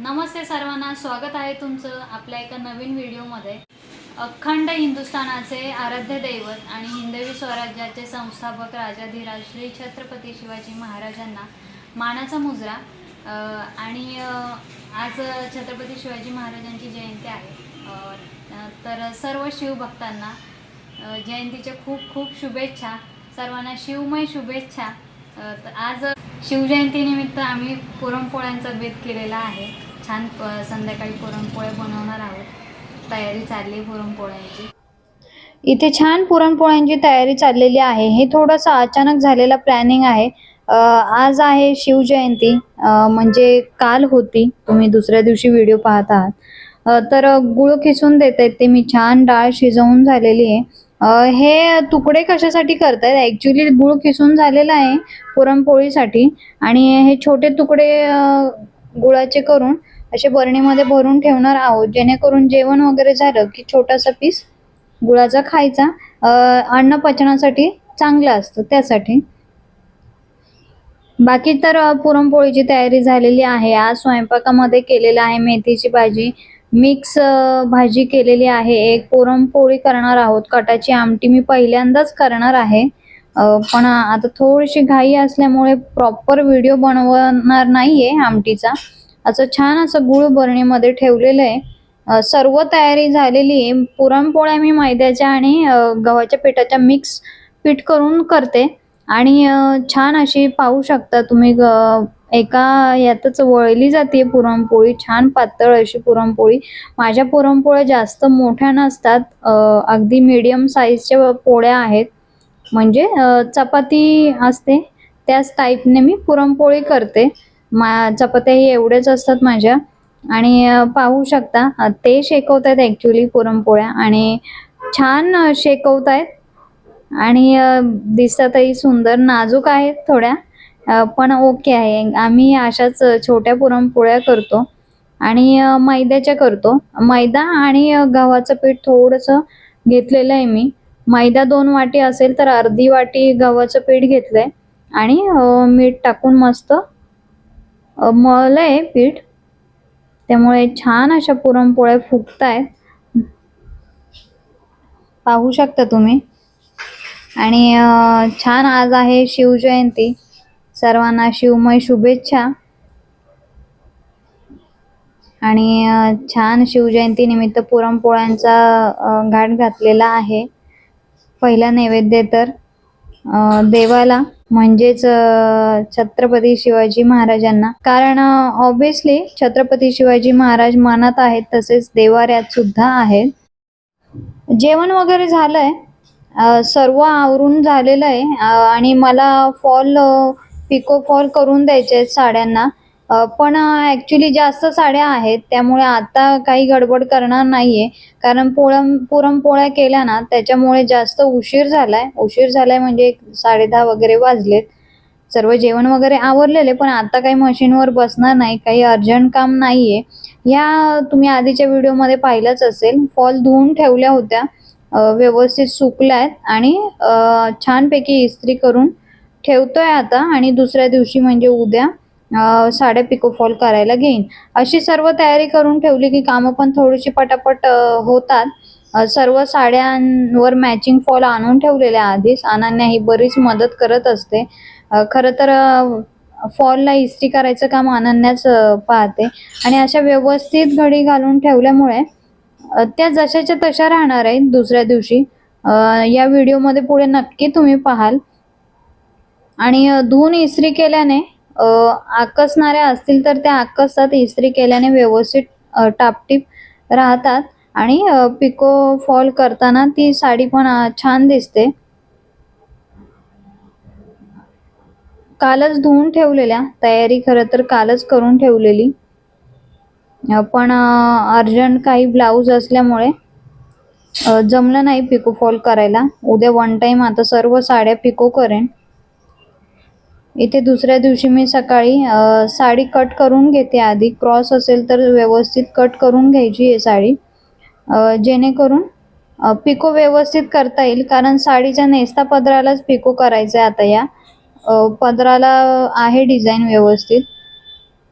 नमस्ते सर्वांना स्वागत आहे तुमचं आपल्या एका नवीन व्हिडिओमध्ये. अखंड हिंदुस्थानाचे आराध्य दैवत आणि हिंदवी स्वराज्याचे संस्थापक राजाधिराज श्री छत्रपती शिवाजी महाराजांना मानाचा मुजरा. आणि आज छत्रपती शिवाजी महाराजांची जयंती आहे. तर सर्व शिवभक्तांना जयंतीच्या खूप खूप शुभेच्छा. सर्वांना शिवमय शुभेच्छा. आज शिवजयंतीनिमित्त आम्ही पुरणपोळ्यांचा बेत केलेला आहे. छान प- संध्याकाळी पुरणपोळ्या बनवणार आहोत. तयारी चालली पुरणपोळ्यांची. इथे छान पुरणपोळ्यांची तयारी चाललेली आहे. हे थोडंसं अचानक झालेलं प्लॅनिंग आहे. आज आहे शिवजयंती. म्हणजे काल होती. तुम्ही दुसऱ्या दिवशी व्हिडिओ पाहत आहात. तर गुळ खिसून देत. आहेत ते मी छान डाळ शिजवून झालेली आहे. हे तुकडे कशासाठी करतायत? ॲक्च्युली गुळ खिसून झालेला आहे पुरणपोळीसाठी. आणि हे छोटे तुकडे गुळाचे करून असे बरणीमध्ये भरून ठेवणार आहोत. जेणेकरून जेवण वगैरे झालं की छोटासा पीस गुळाचा खायचा अन्न पचनासाठी चांगलं असतं त्यासाठी. बाकी तर पुरणपोळीची तयारी झालेली आहे. आज स्वयंपाकामध्ये केलेलं आहे मेथीची भाजी. मिक्स भाजी केलेली आहे. एक पुरणपोळी करणार आहोत. कटाची आमटी मी पहिल्यांदाच करणार आहे. पण आता थोडीशी घाई असल्यामुळे प्रॉपर व्हिडिओ बनवणार नाहीये आमटीचा. असं छान असं गुळ बरणीमध्ये ठेवलेलं आहे. सर्व तयारी झालेली आहे. पुरणपोळ्या मी मैद्याच्या आणि गव्हाच्या पिठाच्या मिक्स पीठ करून करते. आणि छान अशी पाहू शकता तुम्ही एका यातच वळली जाते पुरणपोळी. छान पातळ अशी पुरणपोळी. माझ्या पुरणपोळ्या जास्त मोठ्या नसतात. अगदी मीडियम साईजच्या पोळ्या आहेत. म्हणजे चपाती असते. त्याच टाईपने मी पुरणपोळी करते. मा चपात्याही एवढेच असतात माझ्या. आणि पाहू शकता ते ते शेकवतायत ॲक्च्युली पुरणपोळ्या आणि छान शेकवत शेकवतायत. आणि दिसतातही सुंदर नाजूक आहेत थोड्या पण ओके आहे. आम्ही अशाच छोट्या पुरणपोळ्या करतो आणि मैद्याच्या करतो. मैदा आणि गव्हाचं पीठ थोडंसं घेतलेलं आहे मी. मैदा दोन वाटी असेल तर अर्धी वाटी गव्हाचं पीठ घेतलंय. आणि मीठ टाकून मस्त मळलं आहे पीठ. त्यामुळे छान अशा पुरणपोळ्या फुगतायत. पाहू शकता तुम्ही. आणि छान आज आहे शिवजयंती. सर्वांना शिवमय शुभेच्छा. आणि छान शिवजयंती निमित्त पुरणपोळ्यांचा घाट घातलेला आहे. पहिला नैवेद्य तर. देवाला म्हणजेच छत्रपती शिवाजी महाराजांना. कारण ऑब्विसली छत्रपती शिवाजी महाराज मनात आहेत तसेच देवाऱ्यात सुद्धा आहेत. जेवण वगैरे झालंय. सर्व आवरून झालेलं आहे. आणि मला फॉल पिको फॉल करून द्यायचे आहेत साड्यांना. पण ॲक्च्युली जास्त साड्या आहेत त्यामुळे आता काही गडबड करणार नाहीये. कारण पोळम पुरणपोळ्या केल्या ना त्याच्यामुळे जास्त उशीर झालाय. उशीर झालाय म्हणजे एक साडेदहा वगैरे वाजलेत. सर्व जेवण वगैरे आवरलेले पण आता काही मशीनवर बसणार नाही काही अर्जंट काम नाहीये. ह्या तुम्ही आधीच्या व्हिडिओमध्ये पाहिलंच असेल फॉल धुवून ठेवल्या होत्या. व्यवस्थित सुकल्या आहेत आणि छानपैकी इस्त्री करून ठेवतोय आता आणि दुसऱ्या दिवशी म्हणजे उद्या. साड्या पिको फॉल करायला घेईन. अशी सर्व तयारी करून ठेवली की कामं पण थोडीशी पटापट होतात. सर्व साड्यांवर मॅचिंग फॉल आणून ठेवलेल्या आधीच अनन्या ही बरीच मदत करत असते. खरं तर फॉलला इस्त्री करायचं काम अनन्याच पाहते. आणि अशा व्यवस्थित घडी घालून ठेवल्यामुळे त्या जशाच्या तशा राहणार आहेत दुसऱ्या दिवशी. या व्हिडिओमध्ये पुढे नक्की तुम्ही पाहाल. आणि धुऊन धुवून इस्त्री केल्याने आकसणाऱ्या असतील तर त्या आकसतात इस्त्री केल्याने व्यवस्थित टापटीप राहतात. आणि पिको फॉल करताना ती साडी पण छान दिसते. कालच धुवून ठेवलेल्या. तयारी खरं तर कालच करून ठेवलेली. पण अर्जंट काही ब्लाऊज असल्यामुळे जमलं नाही पिको फॉल करायला. उद्या वन टाइम आता सर्व साड्या पिको करेन. इथे दुसऱ्या दिवशी मी सकाळी साडी कट करून घेते आधी. क्रॉस असेल तर व्यवस्थित कट करून घ्यायची आहे साडी. जेणेकरून पिको व्यवस्थित करता येईल. कारण साडीच्या नेस्ता पदरालाच पिको करायचं आहे आता या. पदराला आहे डिझाईन व्यवस्थित.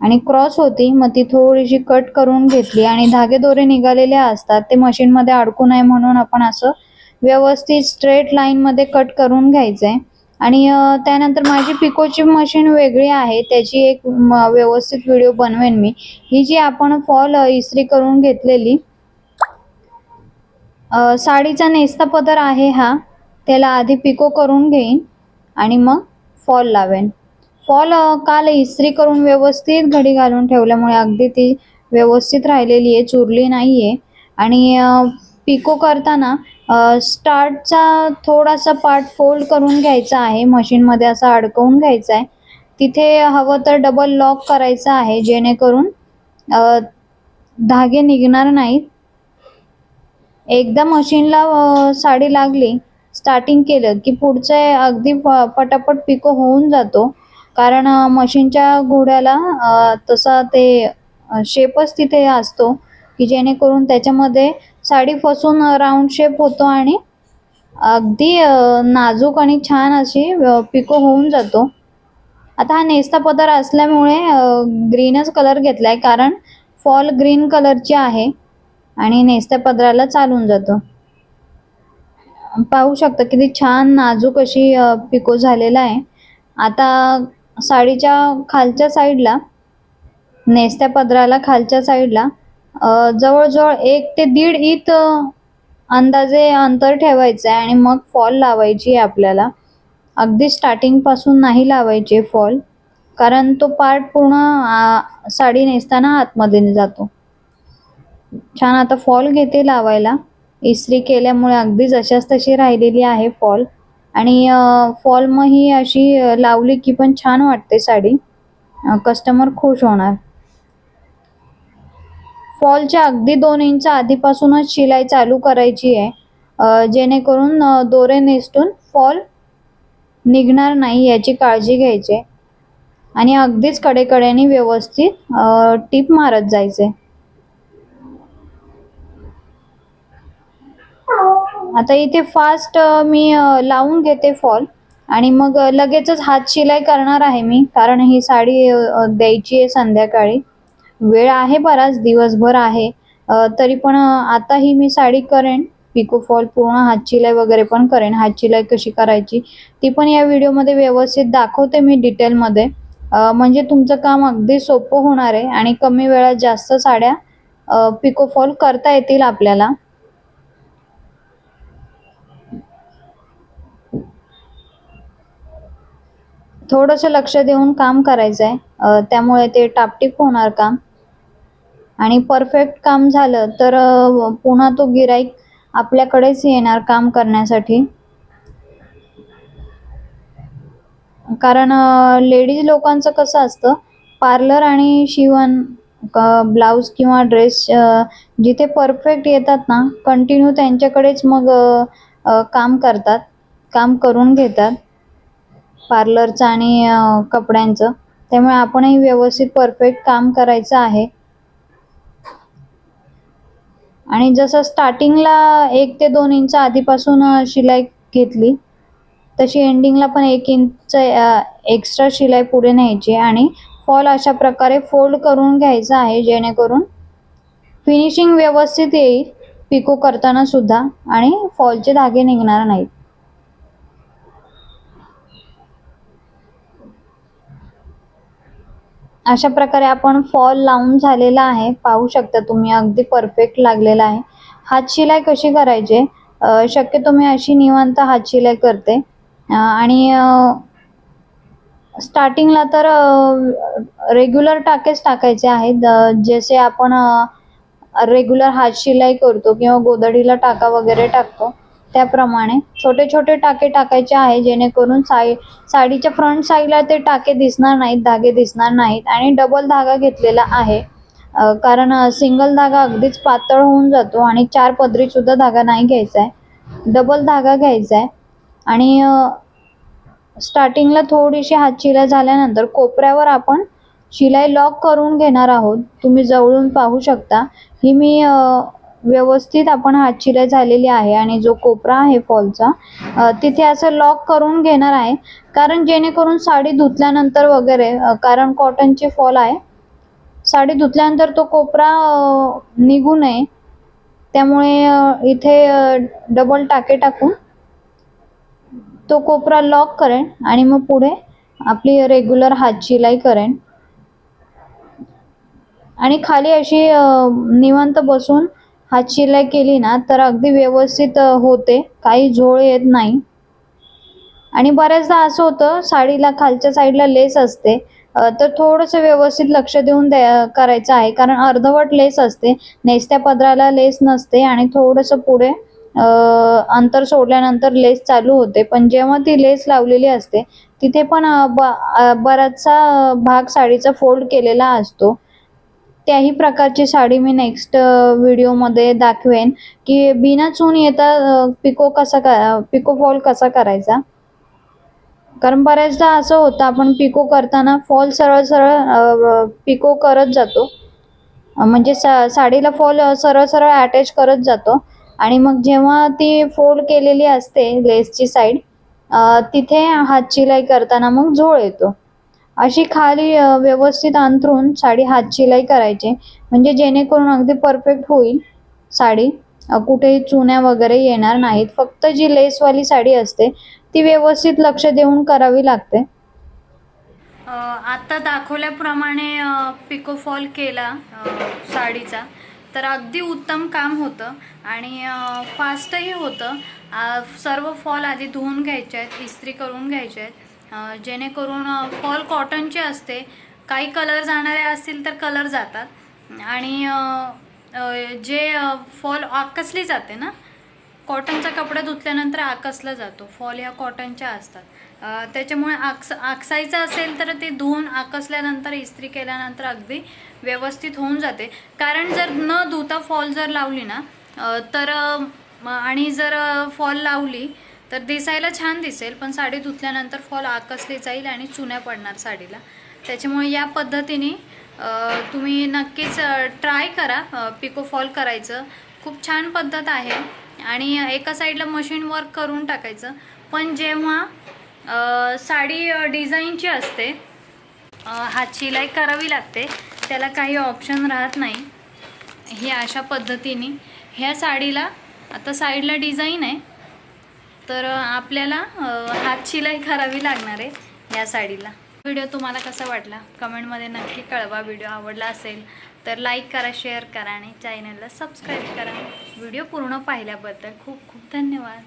आणि क्रॉस होती मग ती थोडीशी कट करून घेतली. आणि धागे दोरे निघालेले असतात. ते मशीनमध्ये अडकू नये म्हणून आपण असं व्यवस्थित स्ट्रेट लाईनमध्ये कट करून घ्यायचं आहे आणि त्यानंतर माझी पिकोची मशीन वेगळी आहे त्याची एक व्यवस्थित व्हिडिओ बनवेन मी. ही जी आपण फॉल इस्त्री करून घेतलेली साडीचा नेस्ता पदर आहे हा त्याला आधी पिको करून घेईन आणि मग फॉल लावेन. फॉल काल इस्त्री करून व्यवस्थित घडी घालून ठेवल्यामुळे अगदी ती व्यवस्थित राहिलेली आहे चुरली नाही आहे आणि पिको करताना स्टार्टचा थोडासा पार्ट फोल्ड करून घ्यायचा आहे. मशीनमध्ये असा अडकवून घ्यायचा आहे तिथे हवं तर डबल लॉक करायचं आहे जेणेकरून धागे निघणार नाहीत. एकदा मशीनला साडी लागली स्टार्टिंग केलं की पुढचे अगदी पटापट पिको होऊन जातो. कारण मशीनच्या घोड्याला तसा ते शेपच तिथे असतो. की जेणेकरून त्याच्यामध्ये साडी फसून राऊंड शेप होतो आणि अगदी नाजूक आणि छान अशी पिको होऊन जातो. आता हा नेस्ता पदर असल्यामुळे ग्रीनच कलर घेतला आहे कारण फॉल ग्रीन कलरची आहे आणि नेस्त्या पदराला चालून जातो. पाहू शकता किती छान नाजूक अशी पिको झालेला आहे. आता साडीच्या खालच्या साईडला नेस्त्या पदराला खालच्या साईडला जवळजवळ एक ते दीड इत अंदाजे अंतर ठेवायचं आहे आणि मग फॉल लावायची आहे आपल्याला. अगदी स्टार्टिंगपासून नाही लावायचे फॉल कारण तो पार्ट पूर्ण साडी नेसताना आतमध्ये जातो. छान आता फॉल घेते लावायला. इस्त्री केल्यामुळे अगदी जशाच तशी राहिलेली आहे फॉल. आणि फॉल मग ही अशी लावली की पण छान वाटते साडी. कस्टमर खुश होणार. फॉलच्या अगदी दोन इंच आधीपासूनच शिलाई चालू करायची आहे. जेणेकरून दोरे नेसटून फॉल निघणार नाही याची काळजी घ्यायची. आणि अगदीच कडेकडेने व्यवस्थित टीप मारत जायचे. आता इथे फास्ट मी लावून घेते फॉल. आणि मग लगेचच हात शिलाई करणार आहे मी कारण ही साडी द्यायची आहे संध्याकाळी. वेळ आहे बराच दिवसभर आहे. तरी पण आताही आता ही मी साडी करेन. पिको फॉल पूर्ण हात वगैरे पण करेन. हात कशी करायची ती पण या व्हिडिओमध्ये व्यवस्थित दाखवते मी डिटेलमध्ये. म्हणजे तुमचं काम अगदी सोपं होणार आहे आणि कमी वेळात जास्त साड्या पिको फॉल करता येतील आपल्याला. थोडंसं लक्ष देऊन काम करायचं आहे त्यामुळे ते टापटीप होणार काम. आणि परफेक्ट काम झालं तर पुन्हा तो गिराईक आपल्याकडेच येणार काम करण्यासाठी. कारण लेडीज लोकांचं कसं असतं पार्लर आणि शिवण ब्लाऊज किंवा ड्रेस जिथे परफेक्ट येतात ना कंटिन्यू त्यांच्याकडेच मग काम करतात काम करून घेतात पार्लरचं आणि कपड्यांचं. त्यामुळे आपणही व्यवस्थित परफेक्ट काम करायचं आहे. आणि जसं स्टार्टिंगला एक ते दोन इंच आधीपासून शिलाई घेतली तशी एंडिंगला पण एक इंच एक्स्ट्रा शिलाई पुढे न्यायची आणि फॉल अशा प्रकारे फोल्ड करून घ्यायचा आहे जेणेकरून फिनिशिंग व्यवस्थित येईल पिको करताना सुद्धा आणि फॉलचे धागे निघणार नाहीत. अशा प्रकारे आपण फॉल लावून झालेला आहे. पाहू शकता तुम्ही अगदी परफेक्ट लागलेला आहे. हात शिलाई कशी करायची? शक्यतो मी अशी निवांत हात शिलाई करते. आणि स्टार्टिंगला तर रेग्युलर टाकेच टाकायचे आहेत. जसे आपण रेग्युलर हात शिलाई करतो किंवा गोदडीला टाका वगैरे टाकतो. त्याप्रमाणे छोटे छोटे टाके टाकायचे आहे जेणेकरून साई साडीच्या फ्रंट साईडला ते टाके दिसणार नाहीत धागे दिसणार नाहीत आणि डबल धागा घेतलेला आहे. कारण सिंगल धागा अगदीच पातळ होऊन जातो आणि चार पदरी सुद्धा धागा नाही घ्यायचा आहे. डबल धागा घ्यायचा आहे. आणि स्टार्टिंगला थोडीशी हात शिलाई झाल्यानंतर कोपऱ्यावर आपण शिलाई लॉक करून घेणार आहोत. तुम्ही जवळून पाहू शकता. ही मी व्यवस्थित आपण हात झालेली आहे आणि जो कोपरा आहे फॉलचा तिथे असं लॉक करून घेणार आहे. कारण जेणेकरून साडी धुतल्यानंतर वगैरे कारण कॉटनची फॉल आहे. साडी धुतल्यानंतर तो कोपरा निघू नये. त्यामुळे इथे डबल टाके टाकून तो कोपरा लॉक करेन आणि मग पुढे आपली रेग्युलर हातशिलाई करेन. आणि खाली अशी निवांत बसून हात शिलाई केली ना तर अगदी व्यवस्थित होते. काही झोळ येत नाही. आणि बऱ्याचदा असं होतं साडीला खालच्या साईडला लेस असते. तर थोडंसं व्यवस्थित लक्ष देऊन द्या करायचं आहे. कारण अर्धवट लेस असते. नेसत्या पदराला लेस नसते आणि थोडंसं पुढे अंतर सोडल्यानंतर लेस चालू होते. पण जेव्हा ती लेस लावलेली असते तिथे पण बराचसा भाग साडीचा फोल्ड केलेला असतो. त्याही प्रकारची साडी मी नेक्स्ट व्हिडिओमध्ये दाखवेन. की बिना चून येता पिको कसा करा पिको फॉल कसा करायचा? कारण बऱ्याचदा असं होतं आपण पिको करताना फॉल सरळ सरळ पिको करत जातो. म्हणजे सा साडीला फॉल सरळ सरळ अटॅच करत जातो. आणि मग जेव्हा ती फोल्ड केलेली असते लेसची साईड तिथे हात शिलाई करताना मग झोळ येतो. अशी खाली व्यवस्थित अंतरून साडी हात शिलाई करायची. म्हणजे जेणेकरून अगदी परफेक्ट होईल साडी. कुठेही चुन्या वगैरे येणार नाहीत. फक्त जी लेसवाली साडी असते ती व्यवस्थित लक्ष देऊन करावी लागते. आता आत्ता दाखवल्याप्रमाणे पिको फॉल केला साडीचा. तर अगदी उत्तम काम होतं. आणि फास्टही होतं. सर्व फॉल आधी धुवून घ्यायचे आहेत इस्त्री करून घ्यायचे आहेत. जेणेकरून फॉल कॉटनचे असते. काही कलर जाणारे असतील तर कलर जातात. आणि जे फॉल आकसली जाते ना कॉटनचा कपडा धुतल्यानंतर आकसला जातो. फॉल ह्या कॉटनच्या असतात. त्याच्यामुळे आकस आकसायचं असेल तर ते धुवून आकसल्यानंतर इस्त्री केल्यानंतर अगदी व्यवस्थित होऊन जाते. कारण जर न धुता फॉल जर लावली ना तर आणि जर फॉल लावली तर दिसायला छान दिसेल पण साडी धुतल्यानंतर फॉल आकसली जाईल आणि चुन्या पडणार साडीला. त्याच्यामुळे या पद्धतीने तुम्ही नक्कीच ट्राय करा पिको फॉल करायचं. खूप छान पद्धत आहे आणि एका साईडला मशीन वर्क करून टाकायचं. पण जेव्हा साडी डिझाईनची असते हात शिलाई करावी लागते त्याला काही ऑप्शन राहत नाही. ही अशा पद्धतीने ह्या साडीला आता साईडला डिझाईन आहे. तर आपल्याला हात शिलाई करावी लागणार आहे या साडीला. व्हिडिओ तुम्हाला कसा वाटला? कमेंटमध्ये नक्की कळवा. व्हिडिओ आवडला असेल तर लाईक करा शेअर करा आणि चॅनलला सबस्क्राईब करा. व्हिडिओ पूर्ण पाहिल्याबद्दल खूप खूप धन्यवाद.